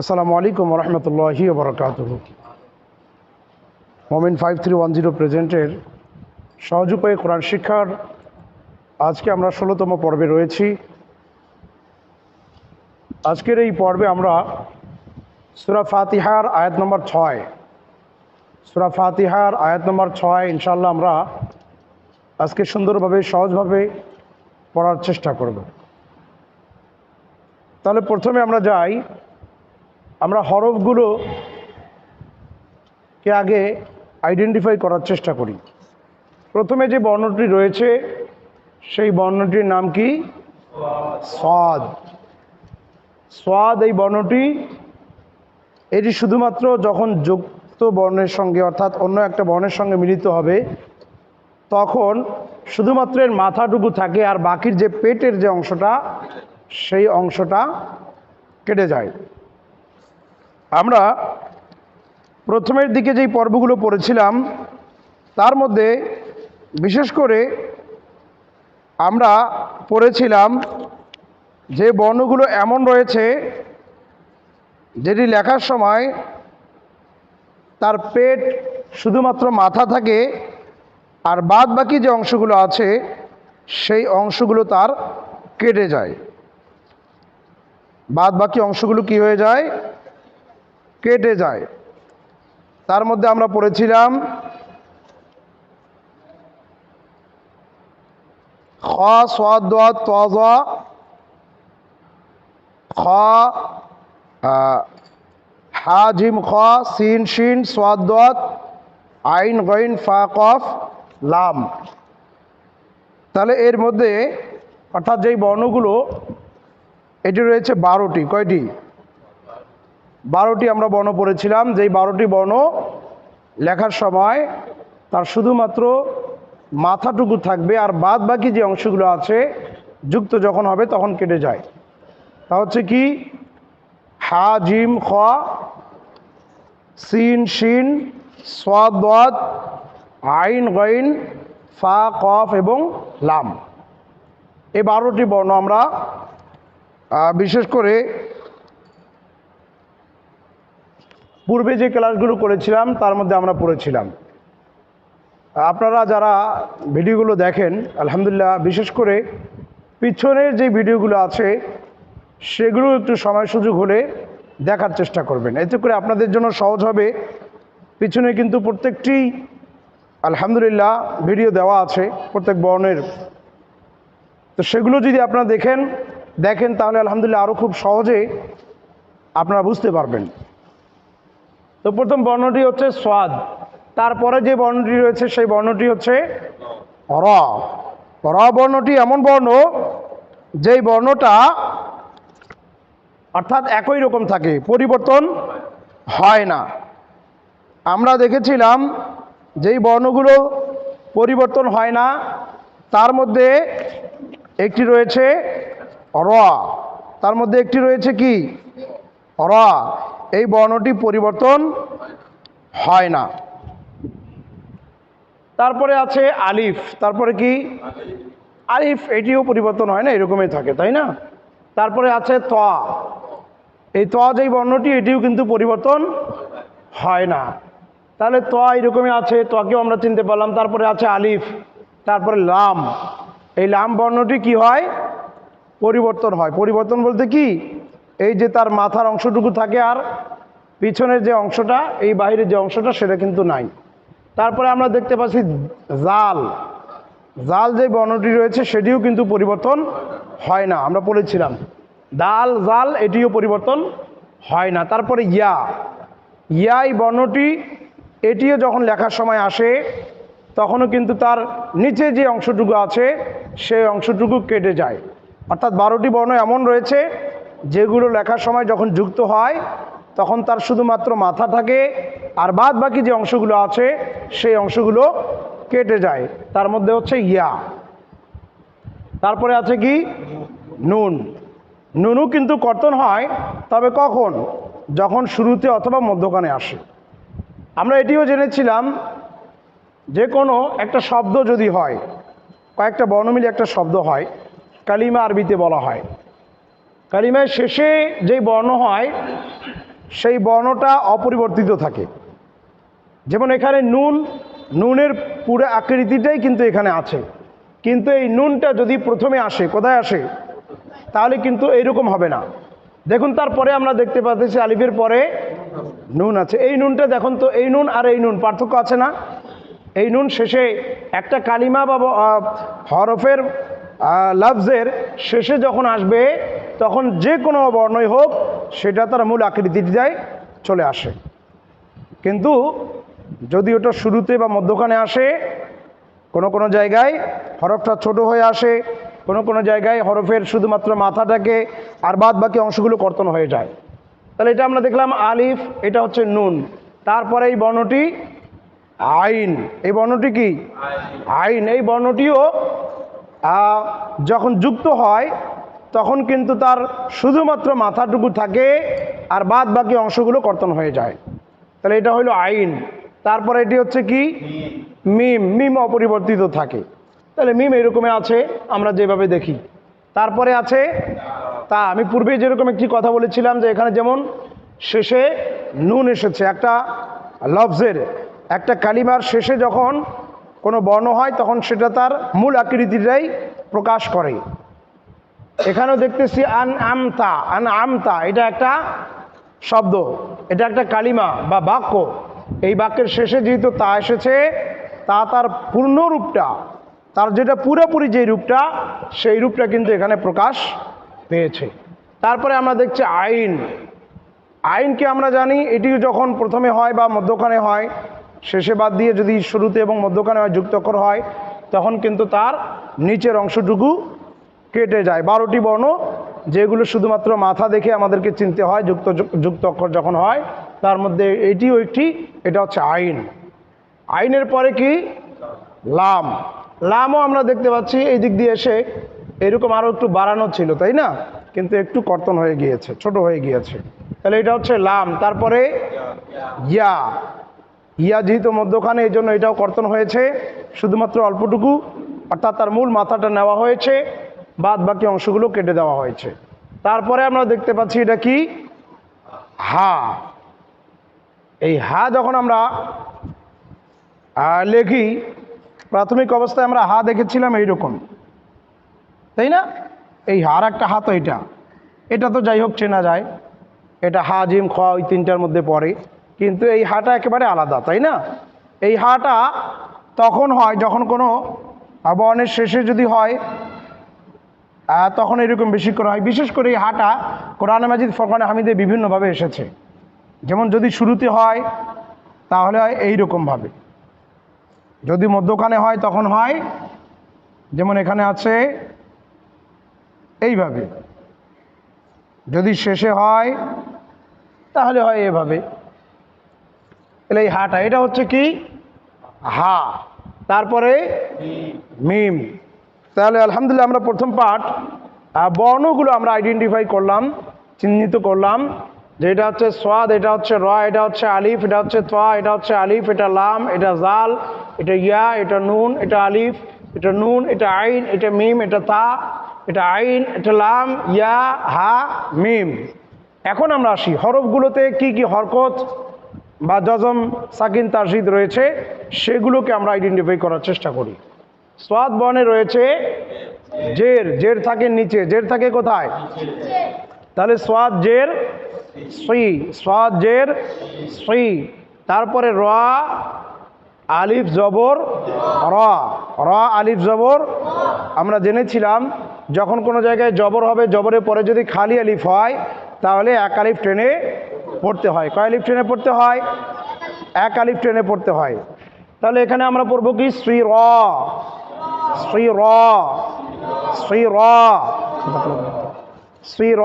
আসসালামু আলাইকুম রহমতুল্লাহি বরকাত Momen five three one zero প্রেজেন্টের সহজ উপায়ে কোরআন শিক্ষার আজকে আমরা ষোলোতম পর্বে রয়েছি। আজকের এই পর্বে আমরা সুরা ফাতিহার আয়াত নম্বর ছয়। সুরা ফাতিহার আয়াত নম্বর ছয় ইনশাল্লাহ আমরা আজকে সুন্দরভাবে, সহজভাবে পড়ার চেষ্টা করব। তাহলে প্রথমে আমরা যাই আমরা হরফগুলো কে আগে আইডেন্টিফাই করার চেষ্টা করি। প্রথমে যে বর্ণটি রয়েছে সেই বর্ণটির নাম কি? সাদ সাদ এই বর্ণটি। এটি শুধুমাত্র যখন যুক্ত বর্ণের সঙ্গে অর্থাৎ অন্য একটা বর্ণের সঙ্গে মিলিত হবে তখন শুধুমাত্র এর মাথাটুকু থাকে আর বাকির যে পেটের যে অংশটা সেই অংশটা কেটে যায়। আমরা প্রথমের দিকে যেই পর্বগুলো পড়েছিলাম, তার মধ্যে বিশেষ করে আমরা পড়েছিলাম যে বর্ণগুলো এমন রয়েছে যেটি লেখার সময় তার পেট শুধুমাত্র মাথা থাকে আর বাদ বাকি যে অংশগুলো আছে, সেই অংশগুলো তার কেটে যায়। বাদ বাকি অংশগুলো কি হয়ে যায়? কেটে যায়। তার মধ্যে আমরা পড়েছিলাম, খ সাদ তজ খ হা, জিম, খ, সিন, শিন সাদ আইন, গইন, ফা, কফ, লাম। তাহলে এর মধ্যে অর্থাৎ যেই বর্ণগুলো, এটি রয়েছে বারোটি। কয়টি? বারোটি আমরা বর্ণ পড়েছিলাম, যেই বারোটি বর্ণ লেখার সময় তার শুধুমাত্র মাথাটুকু থাকবে আর বাদ বাকি যে অংশগুলো আছে যুক্ত যখন হবে তখন কেটে যায়। তা হচ্ছে কি? হা, জিম, খ, সিন, শিন দোয়াদ আইন, গইন, ফা, কফ এবং লাম। এই বারোটি বর্ণ আমরা বিশেষ করে পূর্বে যে ক্লাসগুলো করেছিলাম, তার মধ্যে আমরা পড়েছিলাম। আপনারা যারা ভিডিওগুলো দেখেন, আলহামদুলিল্লাহ, বিশেষ করে পিছনের যে ভিডিওগুলো আছে, সেগুলো একটু সময় সুযোগ হলে দেখার চেষ্টা করবেন। এতে করে আপনাদের জন্য সহজ হবে। পিছনে কিন্তু প্রত্যেকটি, আলহামদুলিল্লাহ, ভিডিও দেওয়া আছে, প্রত্যেক বর্ণের। তো সেগুলো যদি আপনারা দেখেন দেখেন তাহলে আলহামদুলিল্লাহ আরও খুব সহজে আপনারা বুঝতে পারবেন। তো প্রথম বর্ণটি হচ্ছে স্বাদ তারপরে যে বর্ণটি রয়েছে, সেই বর্ণটি হচ্ছে র। র বর্ণটি এমন বর্ণ, যেই বর্ণটা অর্থাৎ একই রকম থাকে, পরিবর্তন হয় না। আমরা দেখেছিলাম যেই বর্ণগুলো পরিবর্তন হয় না, তার মধ্যে একটি রয়েছে র। তার মধ্যে একটি রয়েছে কি? র। এই বর্ণটি পরিবর্তন হয় না। তারপরে আছে আলিফ, তারপরে কি? আলিফ, এটিও পরিবর্তন হয় না, এরকমই থাকে, তাই না? তারপরে আছে ত। এই ত যেই বর্ণটি, এটিও কিন্তু পরিবর্তন হয় না। তাহলে ত এরকমই আছে, তকেও আমরা চিনতে পারলাম। তারপরে আছে আলিফ, তারপরে লাম। এই লাম বর্ণটি কি হয়? পরিবর্তন হয়। পরিবর্তন বলতে কি? এই যে তার মাথার অংশটুকু থাকে আর পিছনের যে অংশটা, এই বাইরের যে অংশটা, সেটা কিন্তু নাই। তারপরে আমরা দেখতে পাচ্ছি জাল। জাল যে বর্ণটি রয়েছে, সেটিও কিন্তু পরিবর্তন হয় না। আমরা বলেছিলাম, দাল, জাল, এটিও পরিবর্তন হয় না। তারপরে ইয়া। ইয়া এই বর্ণটি, এটিও যখন লেখার সময় আসে, তখনও কিন্তু তার নিচে যে অংশটুকু আছে, সেই অংশটুকু কেটে যায়। অর্থাৎ বারোটি বর্ণ এমন রয়েছে যেগুলো লেখার সময় যখন যুক্ত হয়, তখন তার শুধুমাত্র মাথা থাকে আর বাদ বাকি যে অংশগুলো আছে, সেই অংশগুলো কেটে যায়। তার মধ্যে হচ্ছে ইয়া। তারপরে আছে কি? নুন। নুনও কিন্তু কর্তন হয়, তবে কখন? যখন শুরুতে অথবা মধ্যখানে আসে। আমরা এটিও জেনেছিলাম যে কোনো একটা শব্দ যদি হয়, কয়েকটা বর্ণ মিলে একটা শব্দ হয়, কালিমা আরবিতে বলা হয়। কালিমায় শেষে যেই বর্ণ হয়, সেই বর্ণটা অপরিবর্তিত থাকে। যেমন এখানে নুন, নুনের পুরো আকৃতিটাই কিন্তু এখানে আছে। কিন্তু এই নুনটা যদি প্রথমে আসে, কোথায় আসে? তাহলে কিন্তু এইরকম হবে না। দেখুন, তারপরে আমরা দেখতে পাচ্ছি আলিফের পরে নুন আছে। এই নুনটা দেখুন তো, এই নুন আর এই নুন, পার্থক্য আছে না? এই নুন শেষে একটা কালিমা বা হরফের লফজের শেষে যখন আসবে তখন যে কোনো বর্ণই হোক সেটা তার মূল আকৃতিটাই চলে আসে। কিন্তু যদি ওটা শুরুতে বা মধ্যখানে আসে কোনো কোনো জায়গায় হরফটা ছোট হয়ে আসে কোনো কোনো জায়গায় হরফের শুধুমাত্র মাথাটাকে আর বাদ বাকি অংশগুলো কর্তন হয়ে যায়। তাহলে এটা আমরা দেখলাম আলিফ এটা হচ্ছে নুন। তারপরে এই বর্ণটি আইন। এই বর্ণটি কি? আইন। এই বর্ণটিও যখন যুক্ত হয়, তখন কিন্তু তার শুধুমাত্র মাথাটুকু থাকে আর বাদ বাকি অংশগুলো কর্তন হয়ে যায়। তাহলে এটা হলো আইন। তারপরে এটি হচ্ছে কি? মিম। মিম অপরিবর্তিত থাকে। তাহলে মিম এরকমই আছে, আমরা যেভাবে দেখি। তারপরে আছে তা। আমি পূর্বে যেরকম একটি কথা বলেছিলাম যে এখানে যেমন শেষে নুন এসেছে, একটা লফজের, একটা কালিমার শেষে যখন কোনো বর্ণ হয়, তখন সেটা তার মূল আকৃতিটাই প্রকাশ করে। এখানেও দেখতেছি আন আমতা আন আমতা, এটা একটা শব্দ, এটা একটা কালিমা বা বাক্য। এই বাক্যের শেষে যেহেতু তা এসেছে, তা তার পূর্ণ রূপটা, তার যেটা পুরোপুরি যে রূপটা, সেই রূপটা কিন্তু এখানে প্রকাশ পেয়েছে। তারপরে আমরা দেখছি আইন। আইনকে আমরা জানি? এটি যখন প্রথমে হয় বা মধ্যখানে হয় শেষে বাদ দিয়ে যদি শুরুতে এবং মধ্যখানে হয় যুক্তক্ষর হয়, তখন কিন্তু তার নিচের অংশটুকু কেটে যায়। বারোটি বর্ণ, যেগুলো শুধুমাত্র মাথা দেখে আমাদেরকে চিনতে হয়, যুক্ত যুক্ত অক্ষর যখন হয়, তার মধ্যে এটিও একটি, এটা হচ্ছে আইন। আইনের পরে কি? লাম। লামও আমরা দেখতে পাচ্ছি, এই দিক দিয়ে এসে এরকম আরও একটু বাড়ানো ছিল, তাই না? কিন্তু একটু কর্তন হয়ে গিয়েছে, ছোট হয়ে গিয়েছে। তাহলে এটা হচ্ছে লাম। তারপরে ইয়া। ইয়া যেহেতু মধ্যখানে, এই জন্য এটাও কর্তন হয়েছে। শুধুমাত্র অল্পটুকু, অর্থাৎ তার মূল মাথাটা নেওয়া হয়েছে বাদ বাকি অংশগুলো কেটে দেওয়া হয়েছে। তারপরে আমরা দেখতে পাচ্ছি এটা কি? হা। এই হা যখন আমরা লেখি, প্রাথমিক অবস্থায় আমরা হা দেখেছিলাম এইরকম। তাই না? এই হার একটা হাত এটা। এটা তো যাই হোক চেনা যায়। এটা হা, জিম খ ওই তিনটার মধ্যে পড়ে। কিন্তু এই হাটা একেবারে আলাদা, তাই না? এই হাটা তখন হয়, যখন কোনো বর্ণের শেষে যদি হয় তখন এরকম বেশি করে হয়। বিশেষ করে এই হাটা কোরআন মাজিদ, ফরকান হামিদে বিভিন্নভাবে এসেছে। যেমন যদি শুরুতে হয়, তাহলে হয় এইরকমভাবে। যদি মধ্যখানে হয়, তখন হয়, যেমন এখানে আছে, এইভাবে। যদি শেষে হয়, তাহলে হয় এভাবে। তাহলে এই হাটা, এটা হচ্ছে কি? হা। তারপরে মিম। তাহলে আলহামদুলিল্লাহ আমরা প্রথম পার্ট বর্ণগুলো আমরা আইডেন্টিফাই করলাম, চিহ্নিত করলাম, যে এটা হচ্ছে সোয়াদ, এটা হচ্ছে র, এটা হচ্ছে আলিফ, এটা হচ্ছে তোয়া এটা হচ্ছে আলিফ, এটা লাম, এটা জাল, এটা ইয়া, এটা নুন, এটা আলিফ, এটা নুন, এটা আইন, এটা মিম, এটা তা, এটা আইন, এটা লাম, ইয়া, হা, মিম। এখন আমরা আসি, হরফগুলোতে কি কি হরকত বা জজম সাকিন তাজিদ রয়েছে, সেগুলোকে আমরা আইডেন্টিফাই করার চেষ্টা করি। সোয়াদ বর্ণে রয়েছে, জের জের থাকে নিচে, জের থাকে কোথায়? তাহলে সোয়াদ জের শ্রী সোয়াদ জের শ্রী তারপরে র, আলিফ জবর, র র, আলিফ জবর। আমরা জেনেছিলাম, যখন কোনো জায়গায় জবর হবে, জবরের পরে যদি খালি আলিফ হয়, তাহলে এক আলিফ টেনে পড়তে হয়। কয় আলিফ ট্রেনে পড়তে হয়? এক আলিফ ট্রেনে পড়তে হয়। তাহলে এখানে আমরা পড়ব কি? শ্রী র। শ্রী র। শ্রী র। শ্রী র।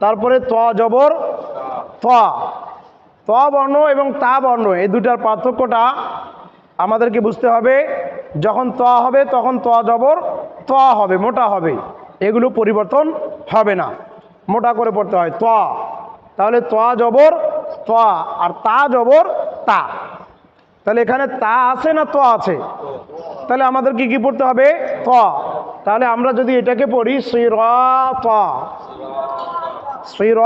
তারপরে ত জবর ত। ত বর্ণ এবং তা বর্ণ, এই দুটার পার্থক্যটা আমাদেরকে বুঝতে হবে। যখন ত হবে, তখন ত জবর ত হবে, মোটা হবে। এগুলো পরিবর্তন হবে না। মোটা করে পড়তে হয়। ত। তাহলে ত জবর ত আর তা জবর তা। তাহলে এখানে তা আছে না ত আছে? তাহলে আমাদের কি কি পড়তে হবে? ত তাহলে আমরা যদি এটাকে পড়ি শ্রী র ত। শ্রী র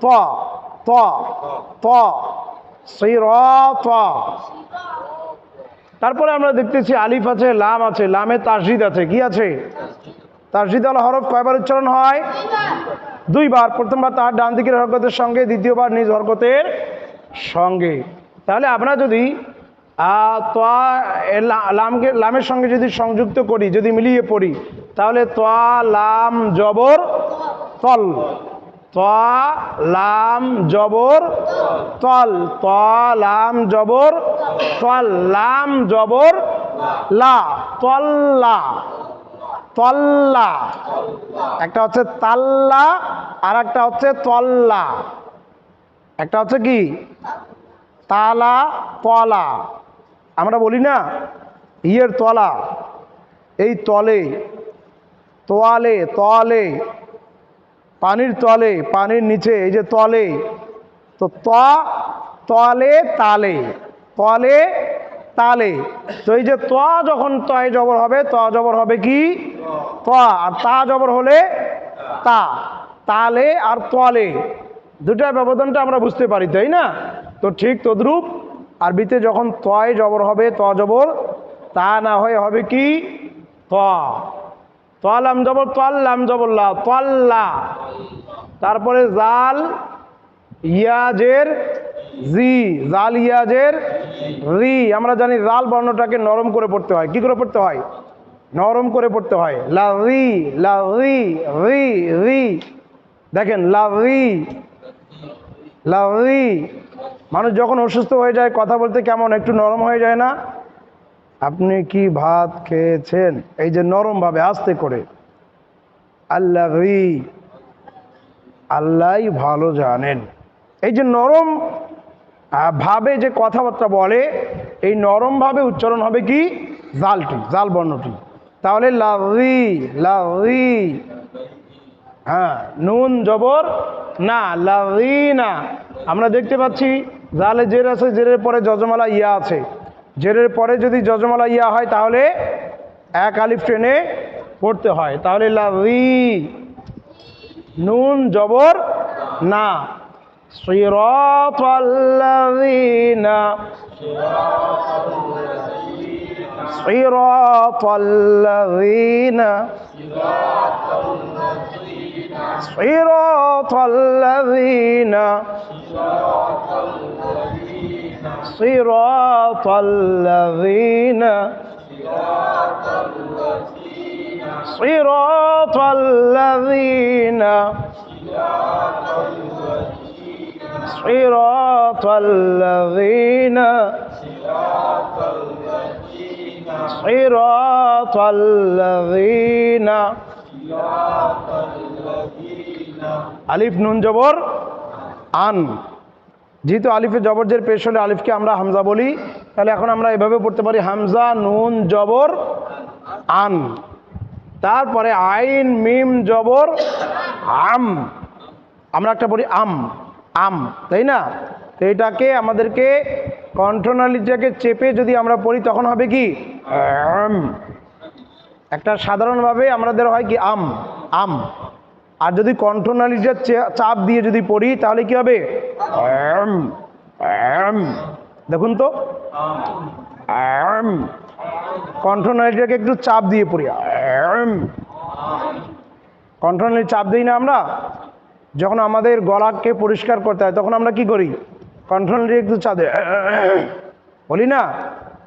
ত। ত। ত সির ত তারপরে আমরা দেখতেছি আলিফ আছে, লাম আছে, লামে তাসজিদ আছে, কি আছে? তাসজিদ আল হরফ কয়বার উচ্চারণ হয়? দুইবার, প্রথমবার তার ডান দিকের হরকতের সঙ্গে, দ্বিতীয়বার নিজ হরকতের সঙ্গে। তাহলে আমরা যদি তোয়া লামকে, লামের সঙ্গে যদি সংযুক্ত করি, যদি মিলিয়ে পড়ি, তাহলে তোয়া লাম, জবর, তল। তোয়া লাম, জবর, তল। তোয়া লাম, জবর, তল। লাম, জবর, লা। তল্লা তল্লা। একটা হচ্ছে তাল্লা আর একটা হচ্ছে তল্লা। একটা হচ্ছে কি? তালা, তলা। আমরা বলি না, ইয়ের তলা। এই তলে, তোয়ালে, তলে, পানির তলে, পানির নিচে, এই যে তলে ত, তলে, তালে। তলে তালে। তো এই যে ত যখন তয় জবর হবে, ত জবর হবে কি? ত। আর তা জবর হলে তা। তালে আর তলে। দুটার ব্যবধানটা আমরা বুঝতে পারি, তাই না? তো ঠিক তদ্রূপ আরবিতে যখন তয় জবর হবে, ত জবর, তা না হয়ে হবে কি? ত। তোয়ালাম জবর তোয়াল্লাম জবরলা তোয়াল্লা তারপরে জাল, ইয়াজের জি, জাল, ইয়াজের রি, আমরা জানি জাল বর্ণটাকে নরম করে পড়তে হয়। কি করে পড়তে হয়? নরম করে পড়তে হয়। লা রি লা রি রি রি। দেখেন, লা রি লা রি। মানুষ যখন অসুস্থ হয়ে যায়, কথা বলতে কেমন, একটু নরম হয়ে যায় না? আপনি কি ভাত খেয়েছেন? এই যে নরম ভাবে আস্তে করে। আল্লাহ রি আল্লাহই ভালো জানেন। এই যে নরম ভাবে যে কথাবার্তা বলে, এই নরম ভাবে উচ্চারণ হবে কি? জালটি, জাল বর্ণটি। তাহলে লাভি লাভি হ্যাঁ নুন, জবর, না লাভি না। আমরা দেখতে পাচ্ছি, জালে জের আছে, জেরের পরে যজমালা ইয়া আছে। জেরের পরে যদি যজমালা ইয়া হয়, তাহলে এক আলিফ ট্রেনে পড়তে হয়। তাহলে লাভি নুন, জবর, না। صراط الذين صراط الذين صراط الذين صراط الذين صراط الذين صراط الذين صراط الذين আলিফ নুন জবর আন যেহেতু আলিফে জবরজের পেশ হলে আলিফকে আমরা হামজা বলি তাহলে এখন আমরা এভাবে পড়তে পারি হামজা নুন জবর আন তারপরে আইন মিম জবর আম আমরা একটা বলি আম আম, তাই না? তো এটাকে আমাদেরকে কণ্ঠনালীটাকে চেপে যদি আমরা পড়ি, তখন হবে কি? একটা সাধারণভাবে আমাদের হয় কি? আম আম। আর যদি কণ্ঠনালীটা চাপ দিয়ে যদি পড়ি, তাহলে কি হবে। দেখুন তো। কণ্ঠনালীটাকে একটু চাপ দিয়ে পড়ি। কণ্ঠনালী চাপ দিই না আমরা? যখন আমাদের গলাকে পরিষ্কার করতে হয়, তখন আমরা কি করি? কণ্ঠনালী একটু চাপ দিই বলি না,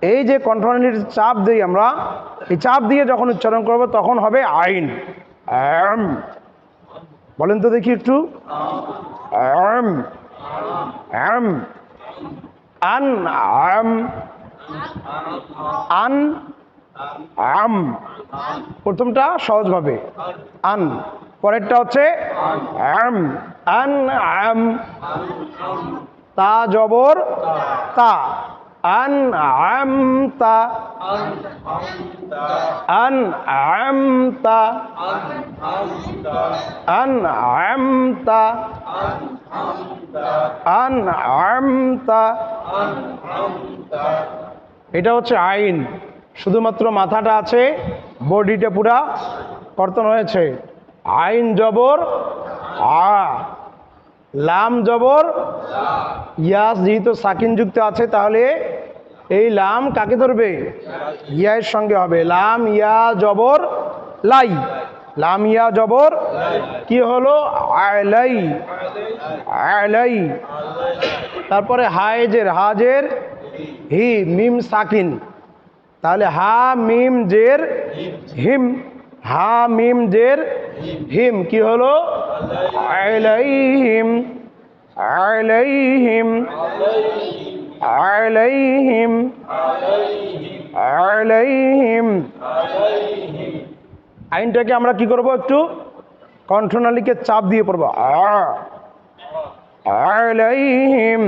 এই যে কণ্ঠনালীর চাপ দিই আমরা, এই চাপ দিয়ে যখন উচ্চারণ করব, তখন হবে আইন। বলেন তো দেখি একটু। আন, আম। আন, আম। প্রথমটা সহজভাবে। আন। পরেরটা হচ্ছে আন তা জবর তা। আন আম তা। আন আম তা। আন তা। আন তা। এটা হচ্ছে আইন। শুধুমাত্র মাথাটা আছে, বডিটা পুরা কর্তন হয়েছে। আইন জবর, আ, লাম জবর ইয়াস যেহেতু সাকিন যুক্ত আছে, তাহলে এই লাম কাকে ধরবে? ইয়ের সঙ্গে হবে। লাম, ইয়া, জবর, লাই। লাম, ইয়া, জবর, কি হলো? আলাই। আলাই। তারপরে হায়েজের, হাজের, হি, মিম সাকিন। তাহলে হা, মিম, জের, হিম। হা মিম জের হিম, কি হলো? আলাইহিম আলাইহিম আলাইহিম আলাইহিম। আইনটাকে আমরা কি করব একটু? কণ্ঠনালীকে চাপ দিয়ে পড়ব। আ, আলাইহিম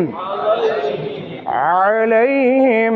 আলাইহিম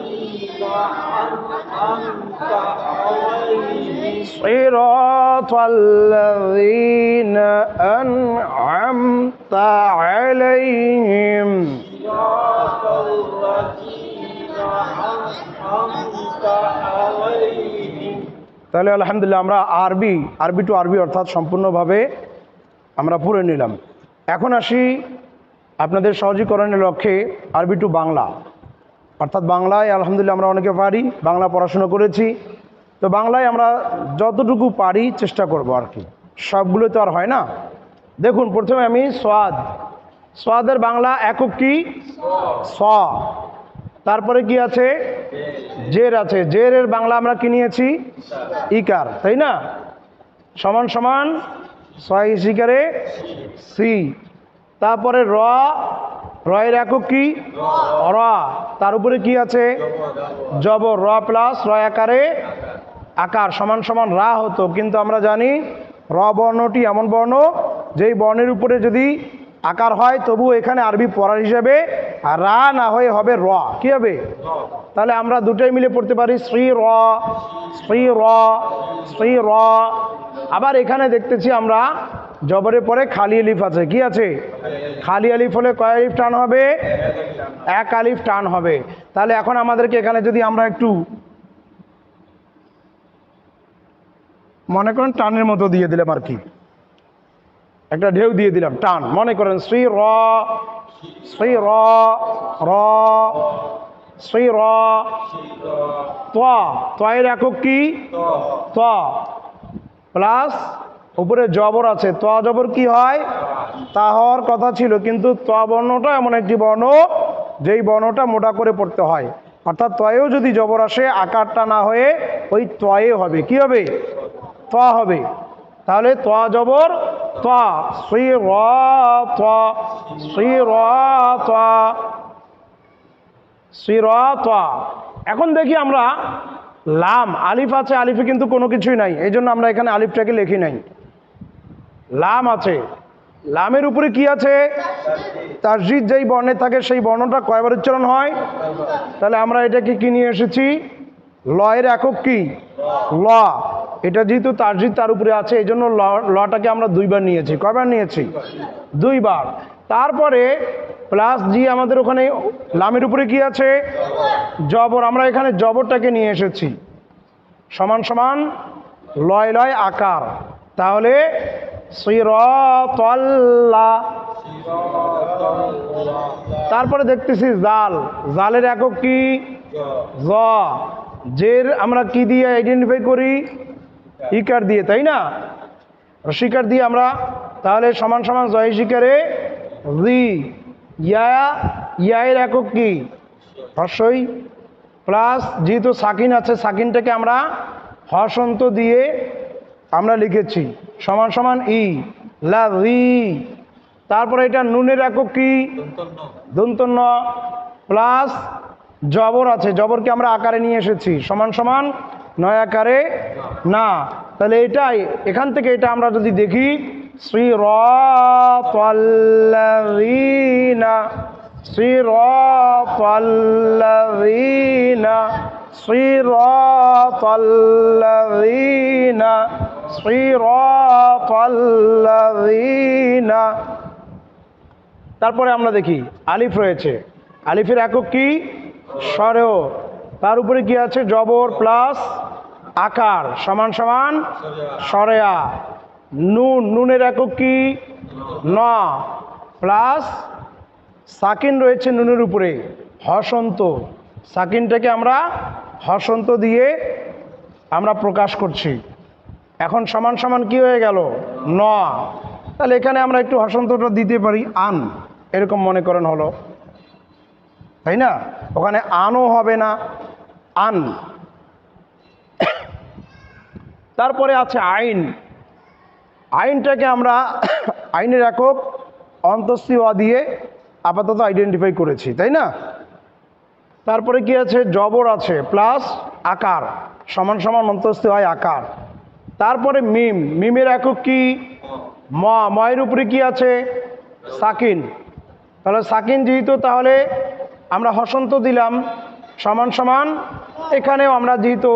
তাহলে আলহামদুলিল্লাহ আমরা আরবি আরবি টু আরবি অর্থাৎ সম্পূর্ণভাবে আমরা পড়ে নিলাম। এখন আসি আপনাদের সহজীকরণের লক্ষ্যে আরবি টু বাংলা। অর্থাৎ বাংলায় আলহামদুলিল্লাহ আমরা অনেকে পারি, বাংলা পড়াশুনো করেছি। তো বাংলায় আমরা যতটুকু পারি চেষ্টা করব আর কি। সবগুলো তো আর হয় না। দেখুন, প্রথমে আমি সোয়াদ। সোয়াদের বাংলা একক কি? স। তারপরে কি আছে? জের আছে। জেরের বাংলা আমরা কি নিয়েছি? ইকার, তাই না? সমান সমান ছয় শিকারে সি। তারপরে র রয়ের একক কি? র। তার উপরে কি আছে? জবর। র প্লাস র আকারে আকার, সমান সমান রা হতো। কিন্তু আমরা জানি র বর্ণটি এমন বর্ণ, যেই বর্ণের উপরে যদি আকার হয় তবু এখানে আরবি পড়ার হিসেবে রা না হয়ে হবে র। কি হবে? তাহলে আমরা দুটোই মিলে পড়তে পারি শ্রী র শ্রী র শ্রী র আবার এখানে দেখতেছি আমরা জবরের পরে খালি আলিফ আছে। কি আছে? খালি আলিফ হলে কয় আলিফ টান হবে? এক আলিফ টান হবে। তাহলে এখন আমাদেরকে এখানে যদি আমরা একটু মনে করেন টানের মতো দিয়ে দিলাম আর কি। একটা ঢেউ দিয়ে দিলাম, টান। মনে করেন শ্রী র শ্রী র র, শ্রী র তয়ের একক কি? ত। প্লাস উপরে জবর আছে। ত জবর কি হয়? তা হওয়ার কথা ছিল, কিন্তু ত বর্ণটা এমন একটি বর্ণ, যেই বর্ণটা মোটা করে পড়তে হয়। অর্থাৎ তয়েও যদি জবর আসে, আকারটা না হয়ে ওই তয়ে হবে। কি হবে? ত হবে। তাহলে ত জবর ত শ্রী র ত শ্রী র এখন দেখি আমরা লাম, আলিফ আছে, আলিফে কিন্তু কোনো কিছুই নাই। এই জন্য আমরা এখানে আলিফটাকে লিখি নাই। লাম আছে। লামের উপরে কি আছে? তাসজিদ, যেই বর্ণে থাকে সেই বর্ণটা কয়বার উচ্চারণ হয়? তাহলে আমরা এটাকে কি নিয়ে এসেছি? লয়ের একক কি? ল। এটা যেহেতু তাসজিদ তার উপরে আছে, এই জন্য লটাকে আমরা দুইবার নিয়েছি। কয়বার নিয়েছি? দুইবার। তারপরে প্লাস জি আমাদের ওখানে লামের উপরে কি আছে? জবর। আমরা এখানে জবরটাকে নিয়ে এসেছি। সমান সমান লয় লয় আকার। তাহলে তারপরে দেখতেছি জাল। জালের একক কি? জ। জের আমরা কি দিয়ে আইডেন্টিফাই করি? ইকার দিয়ে, তাই না? শিকার দিয়ে আমরা তাহলে সমান সমান জয় শিকারে রি, ইয়া, ইয়ায়ের একক কি? হর্ষই। প্লাস যেহেতু সাকিন আছে, সাকিনটাকে আমরা হসন্ত দিয়ে আমরা লিখেছি। সমান সমান ই, লা, রি। তারপরে এটা নুনের একক কি? দন্তন্য। প্লাস জবর আছে, জবরকে আমরা আকারে নিয়ে এসেছি। সমান সমান নয় আকারে না। তাহলে এটাই, এখান থেকে এটা আমরা যদি দেখি, শ্রী রিনা صراط الذين صراط الذين صراط الذين তারপরে আমরা দেখি আলিফ রয়েছে আলিফের একক কি স্বরেও তার উপরে কি আছে জবর প্লাস আকার সমান সমান সরেয়া নুন নুনের একক কি ন প্লাস সাকিন রয়েছে নুনের উপরে, হসন্ত। সাকিনটাকে আমরা হসন্ত দিয়ে আমরা প্রকাশ করছি। এখন সমান সমান কি হয়ে গেল? ন। তাহলে এখানে আমরা একটু হসন্তটা দিতে পারি, আন। এরকম মনে করেন হলো। তাই না? ওখানে আনও হবে না, আন। তারপরে আছে আইন। আইনটাকে আমরা আইনের একক অন্তস্থি অ দিয়ে আপাতত আইডেন্টিফাই করেছি, তাই না? তারপরে কি আছে? জবর আছে প্লাস আকার, সমান সমান অন্তস্থ হয় আকার। তারপরে মিম মিমের একক কি? ম ময়ের উপরে কি আছে? সাকিন। তাহলে সাকিন যেহেতু, তাহলে আমরা হসন্ত দিলাম, সমান সমান এখানেও আমরা যেহেতু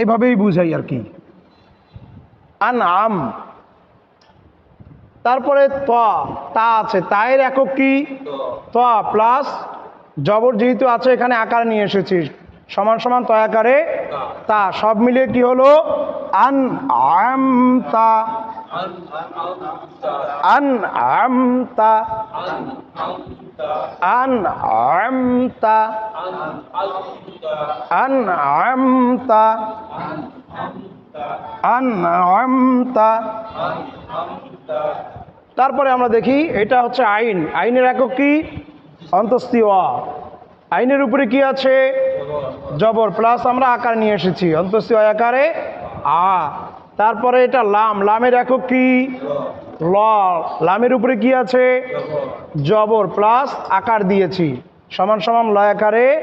এইভাবেই বুঝাই আর কি। আন আম তারপরে ত, তা আছে, তায়ের একক কি? ত প্লাস জবর যেহেতু আছে, এখানে আকার নিয়ে এসেছি সমান সমান তয় আকারে তা। সব মিলিয়ে কি হলো? আন আম তা আন আম তা আন আম তা আন আম তা আন আম তা তারপরে আমরা দেখি এটা হচ্ছে আইন। আইনের একক কি? অন্তস্তি আইনের উপরে কি আছে? জবর। প্লাস আমরা আকার নিয়ে এসেছি। অন্তস্তি আকারে আ। তারপরে এটা লাম। লামের একক কি? ল। লামের উপরে কি আছে? জবর। প্লাস আকার দিয়েছি। সমান সমান ল আকারে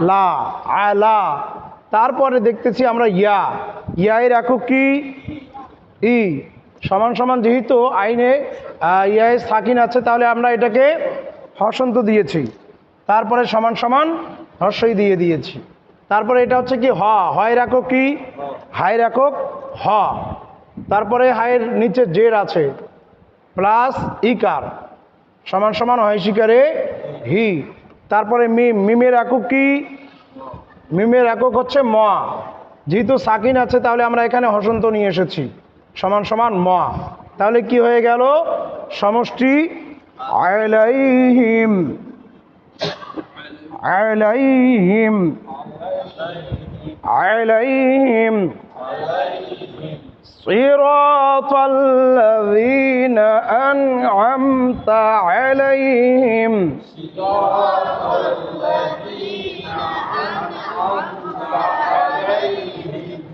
লা। আলা তারপরে দেখতেছি আমরা ইয়া। ইয়া এর একক কি? ই। সমান সমান যেহেতু আইনে ইয়ায় সাকিন আছে, তাহলে আমরা এটাকে হসন্ত দিয়েছি। তারপরে সমান সমান হর্ষই দিয়ে দিয়েছি। তারপরে এটা হচ্ছে কি, হ, হয় রাখো কি? হাই রাখো হ। তারপরে হায়ের নিচে জের আছে, প্লাস ইকার। সমান সমান হয় শিকারে হি। তারপরে মিম মিমের একক কি? মিমের একক হচ্ছে ম। যেহেতু সাকিন আছে, তাহলে আমরা এখানে হসন্ত নিয়ে এসেছি। সমান সমান ম তাহলে কি হয়ে গেল সমষ্টি আলাইহিম আলাইহিম আলাইহিম صراط الذين أنعمت عليهم صراط الذين أنعمت عليهم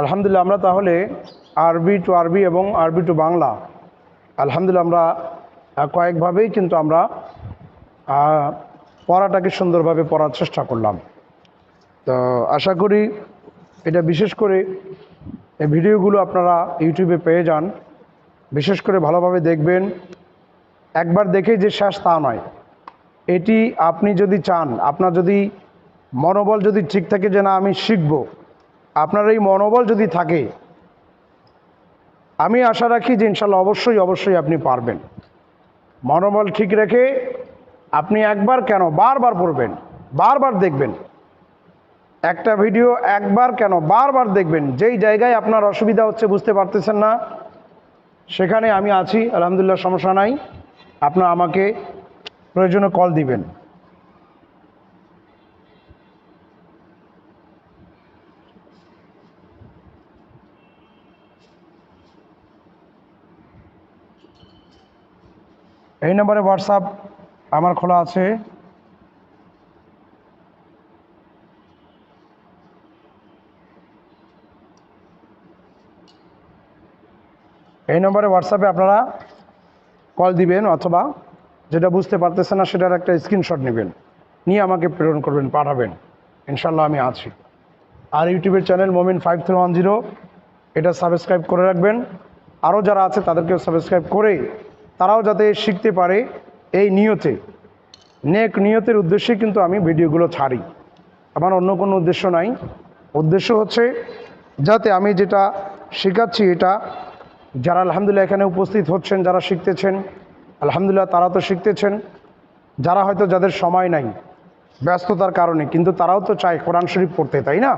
আলহামদুলিল্লাহ, আমরা তাহলে আরবি টু আরবি এবং আরবি টু বাংলা, আলহামদুলিল্লাহ আমরা কয়েকভাবেই কিন্তু আমরা পড়াটাকে সুন্দরভাবে পড়ার চেষ্টা করলাম। তো আশা করি এটা বিশেষ করে এই ভিডিওগুলো আপনারা ইউটিউবে পেয়ে যান। বিশেষ করে ভালোভাবে দেখবেন। একবার দেখেই যে শেষ তা নয়। এটি আপনি যদি চান, আপনার যদি মনোবল যদি ঠিক থাকে যে না, আমি শিখব, আপনার এই মনোবল যদি থাকে, আমি আশা রাখি যে ইনশাল্লাহ অবশ্যই অবশ্যই আপনি পারবেন। মনোবল ঠিক রেখে আপনি একবার কেন বারবার পড়বেন, বারবার দেখবেন। একটা ভিডিও একবার কেন বারবার দেখবেন? যেই জায়গায় আপনার অসুবিধা হচ্ছে বুঝতে পারতেছেন না, সেখানে আমি আছি, আলহামদুলিল্লাহ সমস্যা নাই। আপনার আমাকে প্রয়োজনে কল দিবেন। এই নম্বরে হোয়াটসঅ্যাপ আমার খোলা আছে। এই নম্বরে হোয়াটসঅ্যাপে আপনারা কল দিবেন অথবা যেটা বুঝতে পারতেছেন না সেটার একটা স্ক্রিনশট নেবেন। নিয়ে আমাকে প্রেরণ করবেন, পাঠাবেন। ইনশাল্লাহ আমি আছি। আর ইউটিউবের channel Momin five three one zero এটা সাবস্ক্রাইব করে রাখবেন। আরও যারা আছে তাদেরকেও সাবস্ক্রাইব করে তারাও যাতে শিখতে পারে এই নিয়তে। নেক নিয়তের উদ্দেশ্যে কিন্তু আমি ভিডিওগুলো ছাড়ি। আমার অন্য কোনো উদ্দেশ্য নাই। উদ্দেশ্য হচ্ছে যাতে আমি যেটা শেখাচ্ছি এটা যারা আলহামদুলিল্লাহ এখানে উপস্থিত হচ্ছেন, যারা শিখতেছেন, আলহামদুলিল্লাহ তারা তো শিখতেছেন। যারা হয়তো যাদের সময় নাই, ব্যস্ততার কারণে, কিন্তু তারাও তো চায় কোরআন শরীফ পড়তে, তাই না?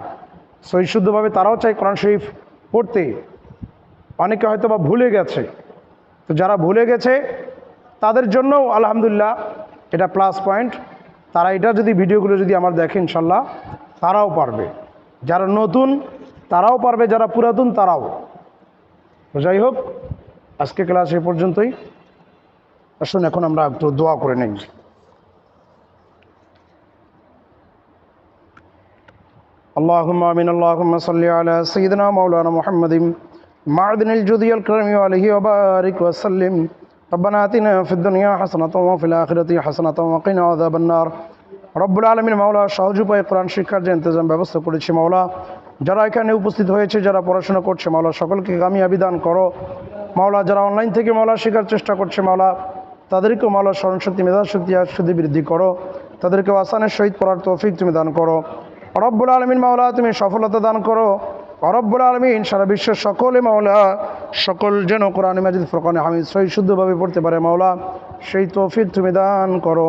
সৈশুদ্ধভাবে তারাও চায় কোরআন শরীফ পড়তে। অনেকে হয়তো বা ভুলে গেছে। তো যারা ভুলে গেছে, তাদের জন্যও আলহামদুলিল্লাহ এটা প্লাস পয়েন্ট তারা এটা যদি ভিডিওগুলো যদি আমার দেখে, ইনশাল্লাহ তারাও পারবে। যারা নতুন, তারাও পারবে, যারা পুরাতন, তারাও। তো যাই হোক আজকে ক্লাস এ পর্যন্তই আসুন এখন আমরা একটু দোয়া করে নেই اللهم آمين اللهم صل على سيدنا مولانا محمد معدن الجودي الكرم وعليه وبارك وسلم ربنا آتنا في الدنيا حسنة وفي الآخرة حسنة وقنا عذاب النار রব্বুল আলমীর মাওলা সহজ উপায়ে কোরআন শিক্ষার যে ইন্তজাম ব্যবস্থা করেছে মাওলা যারা এখানে উপস্থিত হয়েছে, যারা পড়াশোনা করছে, মাওলা সকলকে আমি আবিধান করো। মাওলা যারা অনলাইন থেকে মাওলা শেখার চেষ্টা করছে, মাওলা তাদেরকেও মাওলা স্মরণশক্তি মেধাশক্তি আশুদ্ধি বৃদ্ধি করো। তাদেরকে আসানের সহিত পড়ার তৌফিক তুমি দান করো। অরব্বুল আলমিন মাওলা তুমি সফলতা দান করো। অরব্বুল আলমিন সারা বিশ্বের সকলে মাওলা, সকল যেন কোরআন মাজিদ ফোরকানে হামিদ সহি শুদ্ধভাবে পড়তে পারে মাওলা, সেই তৌফিক তুমি দান করো।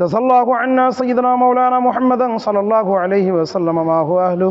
দসল্লাহ আন্না সঈদনা মৌলানা মোহাম্মদ সাল্লাহ আলহি ওসাল্লাম আহ আহলু